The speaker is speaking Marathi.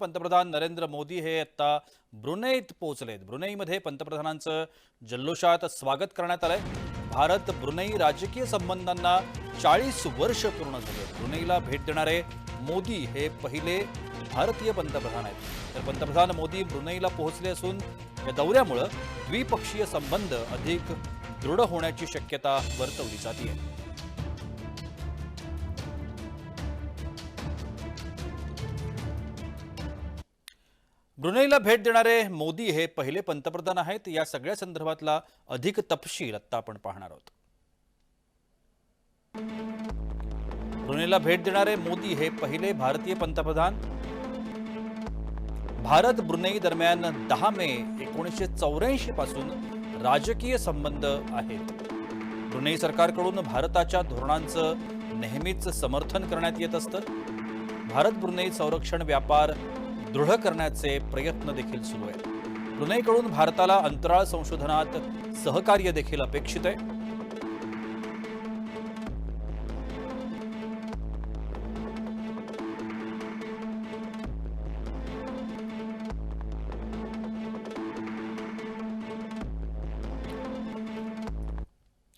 पंतप्रधान नरेंद्र मोदी हे आता ब्रुनेईत पोहोचलेत. ब्रुनेईमध्ये पंतप्रधानांचं जल्लोषात स्वागत करण्यात आलंय. भारत ब्रुनेई राजकीय संबंधांना चाळीस वर्ष पूर्ण झाले. ब्रुनेईला भेट देणारे मोदी हे पहिले भारतीय पंतप्रधान आहेत. तर पंतप्रधान मोदी ब्रुनेईला पोहोचले असून या दौऱ्यामुळं द्विपक्षीय संबंध अधिक दृढ होण्याची शक्यता वर्तवली जाते ब्रुनेईला भेट देणारे मोदी हे पहिले पंतप्रधान आहेत. या सगळ्या संदर्भातला अधिक तपशील आत्ता आपण पाहणार आहोत. ब्रुनेला भेट देणारे मोदी हे पहिले भारतीय पंतप्रधान. भारत ब्रुनेई दरम्यान दहा मे एकोणीसशे चौऱ्याऐंशी पासून राजकीय संबंध आहेत. ब्रुनेई सरकारकडून भारताच्या धोरणांचं नेहमीच समर्थन करण्यात येत असतं. भारत ब्रुनेई संरक्षण व्यापार दृढ करण्याचे प्रयत्न देखील सुरू आहेत. ब्रुनेकडून भारताला अंतराळ संशोधनात सहकार्य देखील अपेक्षित आहे.